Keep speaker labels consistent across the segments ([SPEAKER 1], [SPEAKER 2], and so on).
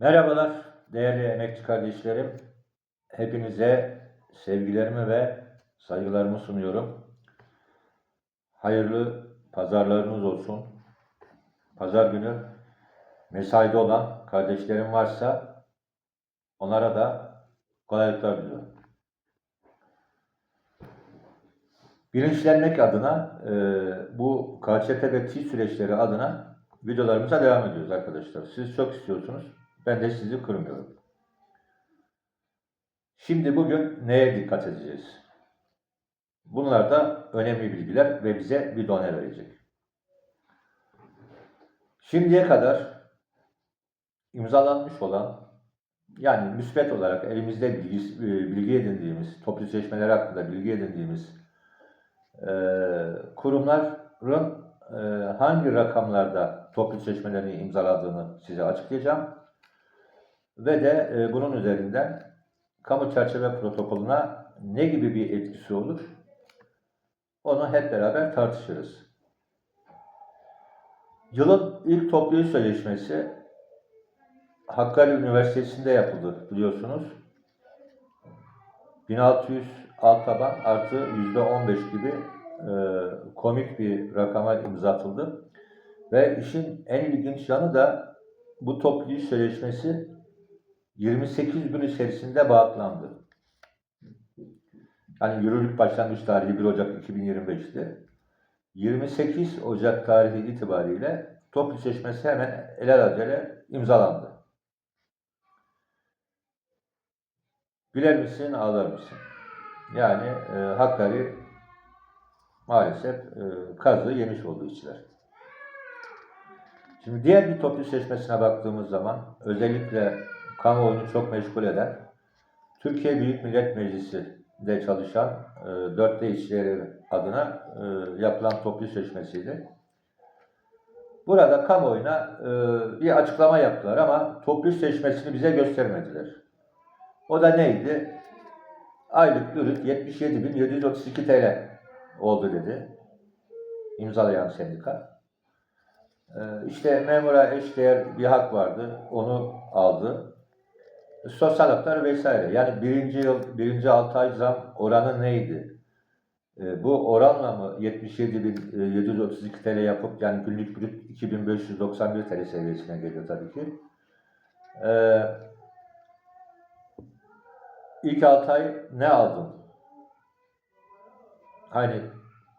[SPEAKER 1] Merhabalar değerli emekçi kardeşlerim. Hepinize sevgilerimi ve saygılarımı sunuyorum. Hayırlı pazarlarınız olsun. Pazar günü mesaide olan kardeşlerim varsa onlara da kolaylıklar diliyorum. Bilinçlenmek adına e, bu KÇT ve T süreçleri adına videolarımıza devam ediyoruz arkadaşlar. Siz çok istiyorsunuz. Ben de sizi kırmıyorum. Şimdi bugün neye dikkat edeceğiz? Bunlar da önemli bilgiler ve bize bir done verecek. Şimdiye kadar imzalanmış olan yani müsbet olarak elimizde bilgi, e, bilgi edindiğimiz, toplu seçmeler hakkında bilgi edindiğimiz e, kurumların e, hangi rakamlarda toplu seçmelerini imzaladığını size açıklayacağım. Ve de e, bunun üzerinden kamu çerçeve protokolüne ne gibi bir etkisi olur? Onu hep beraber tartışırız. Yılın ilk toplu sözleşmesi Hakkari Üniversitesi'nde yapıldı biliyorsunuz. 1600 alt taban artı %15 gibi e, komik bir rakama imza atıldı. Ve işin en ilginç yanı da bu toplu sözleşmesi 28 gün içerisinde bağlandı. Yani yürürlük başlangıç tarihi 1 Ocak 2025'ti. 28 Ocak tarihi itibariyle toplu seçmesi hemen el acele imzalandı. Güler misin, ağlar mısın? Yani e, Hakkari maalesef e, kazığı yemiş oldu işçiler. Şimdi diğer bir toplu seçmesine baktığımız zaman özellikle kamuoyunu çok meşgul eden Türkiye Büyük Millet Meclisi'de çalışan e, dörtte işçileri adına e, yapılan toplu seçmesiydi. Burada kamuoyuna e, bir açıklama yaptılar ama toplu seçmesini bize göstermediler. O da neydi? Aylık bürüt 77.732 TL oldu dedi. İmzalayan sendika. Ee, işte memura eşdeğer bir hak vardı. Onu aldı. Sosyal haklar vesaire. Yani birinci yıl, birinci altı ay zam oranı neydi? Ee, bu oranla mı 77.732 TL yapıp yani günlük brüt 2591 TL seviyesine geliyor tabii ki. Ee, ilk 6 ay ne aldın? Hani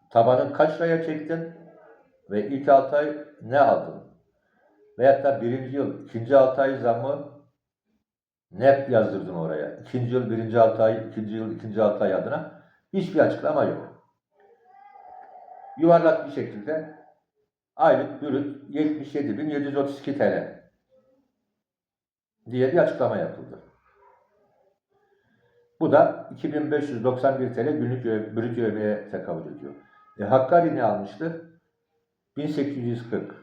[SPEAKER 1] tabanın kaç liraya çektin ve ilk 6 ay ne aldın? Veyahut da birinci yıl, ikinci 6 ay zammı ne yazdırdın oraya? İkinci yıl, birinci 6 ay, ikinci yıl, ikinci 6 ay adına hiçbir açıklama yok. Yuvarlak bir şekilde aylık bürüt 77.732 TL diye bir açıklama yapıldı. Bu da 2591 TL günlük ö- brüt övmeye tekabül ediyor. E, Hakkari ne almıştı? 1840.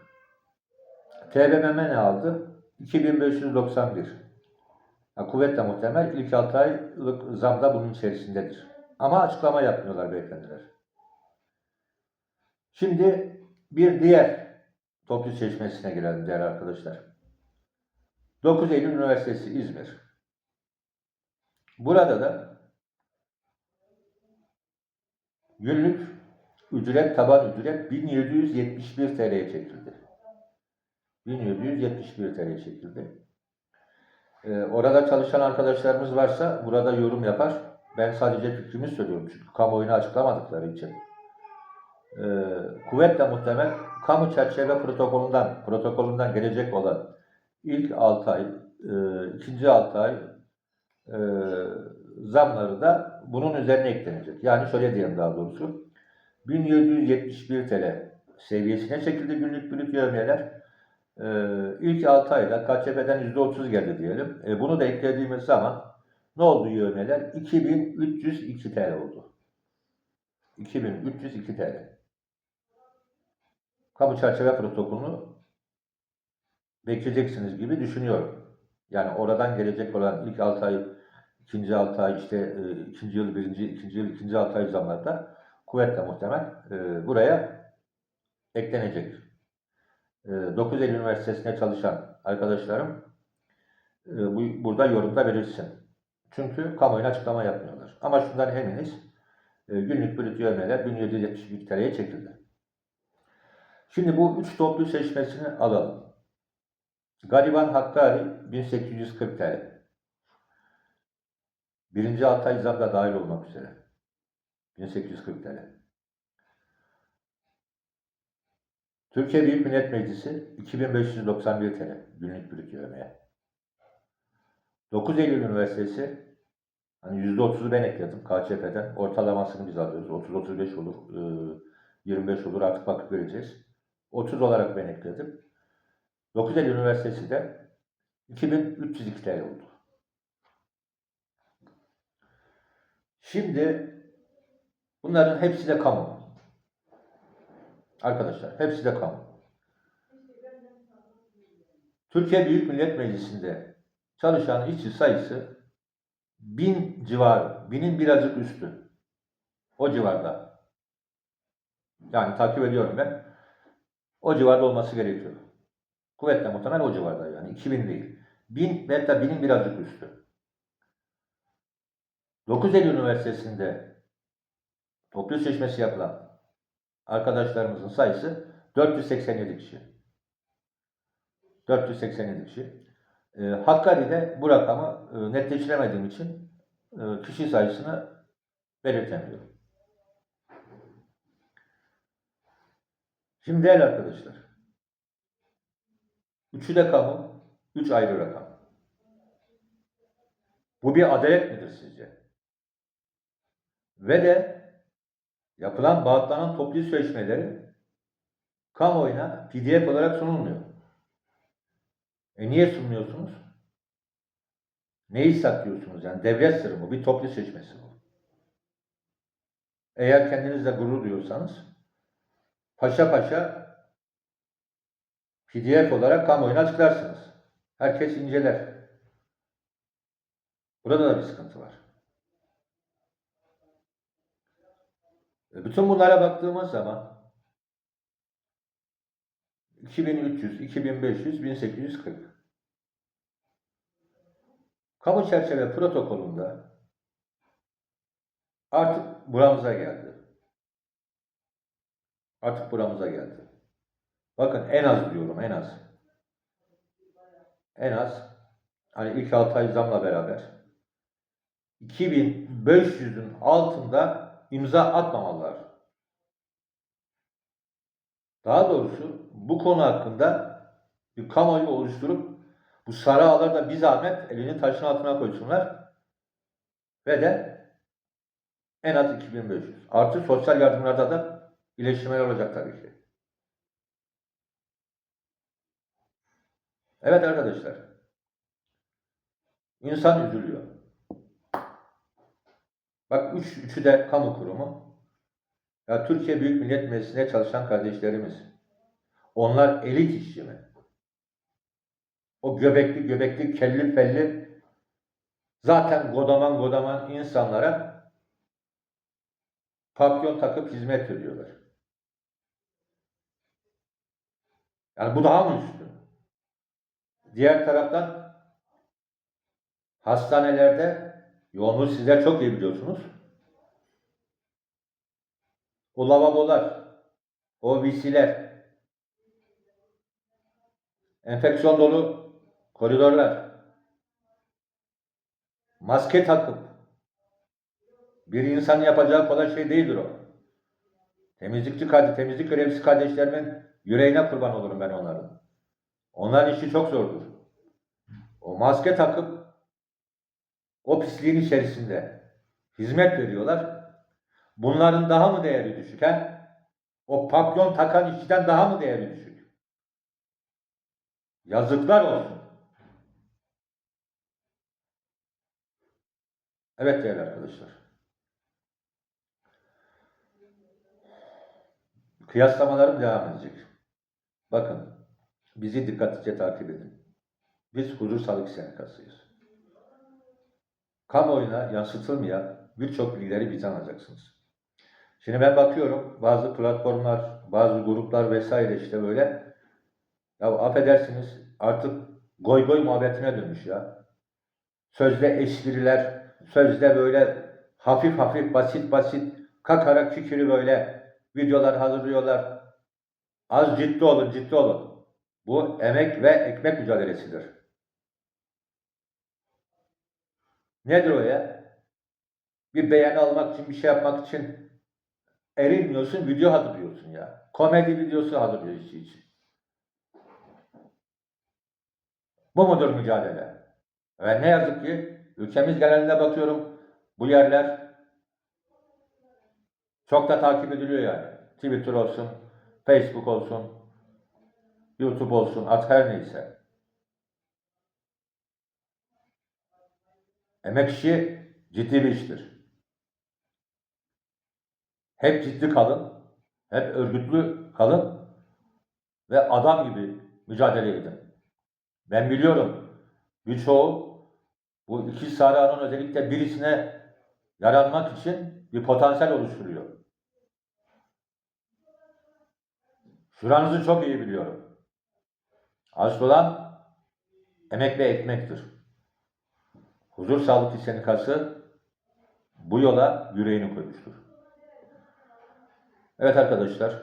[SPEAKER 1] TBMM ne aldı? 2591. Ha, kuvvetle muhtemel ilk 6 aylık zam da bunun içerisindedir. Ama açıklama yapmıyorlar beyefendiler. Şimdi bir diğer toplu seçmesine girelim değerli arkadaşlar. 9 Eylül Üniversitesi İzmir. Burada da günlük ücret, taban ücret 1771 TL'ye çekildi. 1771 TL'ye çekildi. Ee, orada çalışan arkadaşlarımız varsa burada yorum yapar. Ben sadece fikrimi söylüyorum çünkü kamuoyuna açıklamadıkları için. Ee, kuvvetle muhtemel kamu çerçeve protokolünden, protokolünden gelecek olan ilk 6 ay, e, ikinci 6 ay e, zamları da bunun üzerine eklenecek. Yani şöyle diyelim daha doğrusu. 1771 TL seviyesine çekildi günlük brüt yevmiyeler. Ee, ilk 6 ayda KÇP'den %30 geldi diyelim. E, bunu da eklediğimiz zaman ne oldu yevmiyeler? 2302 TL oldu. 2302 TL. Kamu çerçeve protokolünü bekleyeceksiniz gibi düşünüyorum. Yani oradan gelecek olan ilk 6 ay, ikinci 6 ay, işte e, ikinci yıl, birinci, ikinci yıl, ikinci 6 ay zamlarda kuvvetle muhtemel e, buraya eklenecek. E, 9 Eylül Üniversitesi'nde çalışan arkadaşlarım e, bu, burada yorumda belirtsin. Çünkü kamuoyuna açıklama yapmıyorlar. Ama şundan eminiz. E, günlük brüt yövmeler 1771 TL'ye çekildi. Şimdi bu üç toplu seçmesini alalım. Gariban Hakkari 1840 TL. Birinci Altay zam da dahil olmak üzere. 1840 TL. Türkiye Büyük Millet Meclisi 2591 TL günlük brüt yövmeye. 9 Eylül Üniversitesi hani %30'u ben ekledim KÇP'den. Ortalamasını biz alıyoruz. 30-35 olur, e, 25 olur artık bakıp göreceğiz. 30 olarak ben ekledim. 9 Eylül Üniversitesi de 2302 TL oldu. Şimdi bunların hepsi de kamu. Arkadaşlar hepsi de kamu. Türkiye Büyük Millet Meclisi'nde çalışan işçi sayısı bin civarı, binin birazcık üstü. O civarda. Yani takip ediyorum ben. O civarda olması gerekiyor. Kuvvetle muhtemel o civarda yani. 2000 değil. 1000 ve hatta 1000'in birazcık üstü. 9 Eylül Üniversitesi'nde toplu seçmesi yapılan arkadaşlarımızın sayısı 487 kişi. 487 kişi. E, Hakkari'de bu rakamı e, netleştiremediğim için e, kişi sayısını belirtemiyorum. Şimdi değerli arkadaşlar. Üçü de kamu, üç ayrı rakam. Bu bir adalet midir sizce? Ve de yapılan bağıtlanan toplu sözleşmeleri kamuoyuna PDF olarak sunulmuyor. E niye sunmuyorsunuz? Neyi saklıyorsunuz? Yani devlet sırrı bu. Bir toplu seçmesi bu. Eğer kendinizle gurur duyuyorsanız paşa paşa PDF olarak kamuoyuna açıklarsınız. Herkes inceler. Burada da bir sıkıntı var. E, Bütün bunlara baktığımız zaman 2300, 2500, 1840. Kamu çerçeve protokolünde artık buramıza geldi. Artık buramıza geldi. Bakın en az diyorum en az. En az hani ilk 6 ay zamla beraber 2500'ün altında imza atmamalılar. Daha doğrusu bu konu hakkında bir kamuoyu oluşturup bu sarı ağlar da bir zahmet elini taşın altına koysunlar ve de en az 2500. Artı sosyal yardımlarda da iyileştirmeler olacak tabii ki. Evet arkadaşlar. İnsan üzülüyor. Bak üç, üçü de kamu kurumu. Ya Türkiye Büyük Millet Meclisi'ne çalışan kardeşlerimiz. Onlar elit işçi mi? O göbekli göbekli kelli felli zaten godaman godaman insanlara papyon takıp hizmet veriyorlar. Yani bu daha mı üstün? Diğer taraftan hastanelerde yoğunluğu sizler çok iyi biliyorsunuz. O lavabolar, o VC'ler, enfeksiyon dolu koridorlar, maske takıp bir insanın yapacağı kolay şey değildir o. Temizlikçi kardeş, temizlik görevlisi kardeşlerimin yüreğine kurban olurum ben onların. Onların işi çok zordur. O maske takıp o pisliğin içerisinde hizmet veriyorlar. Bunların daha mı değeri düşük? He? O papyon takan işçiden daha mı değeri düşük? Yazıklar olsun. Evet değerli arkadaşlar. Kıyaslamalarım devam edecek. Bakın, bizi dikkatlice takip edin. Biz huzur sağlık sendikasıyız. Kamuoyuna yansıtılmayan birçok bilgileri bizden alacaksınız. Şimdi ben bakıyorum bazı platformlar, bazı gruplar vesaire işte böyle ya affedersiniz artık goy goy muhabbetine dönmüş ya. Sözde espriler, sözde böyle hafif hafif basit basit kakara kükürü böyle videolar hazırlıyorlar. Az ciddi olun, ciddi olun. Bu emek ve ekmek mücadelesidir. Nedir o ya? Bir beğeni almak için, bir şey yapmak için erinmiyorsun, video hazırlıyorsun ya. Komedi videosu hazırlıyor işi için. Bu mudur mücadele? Ve ne yazık ki ülkemiz genelinde bakıyorum bu yerler çok da takip ediliyor yani. Twitter olsun, Facebook olsun, YouTube olsun, at her neyse. Emek işi ciddi bir iştir. Hep ciddi kalın, hep örgütlü kalın ve adam gibi mücadele edin. Ben biliyorum birçoğu bu iki Sara'nın özellikle birisine yaranmak için bir potansiyel oluşturuyor. Şuranızı çok iyi biliyorum. Asıl olan emek ve ekmektir. Huzur Sağlık İş Sendikası bu yola yüreğini koymuştur. Evet arkadaşlar,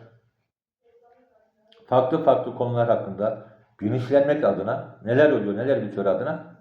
[SPEAKER 1] farklı farklı konular hakkında bilinçlenmek adına neler oluyor, neler bitiyor adına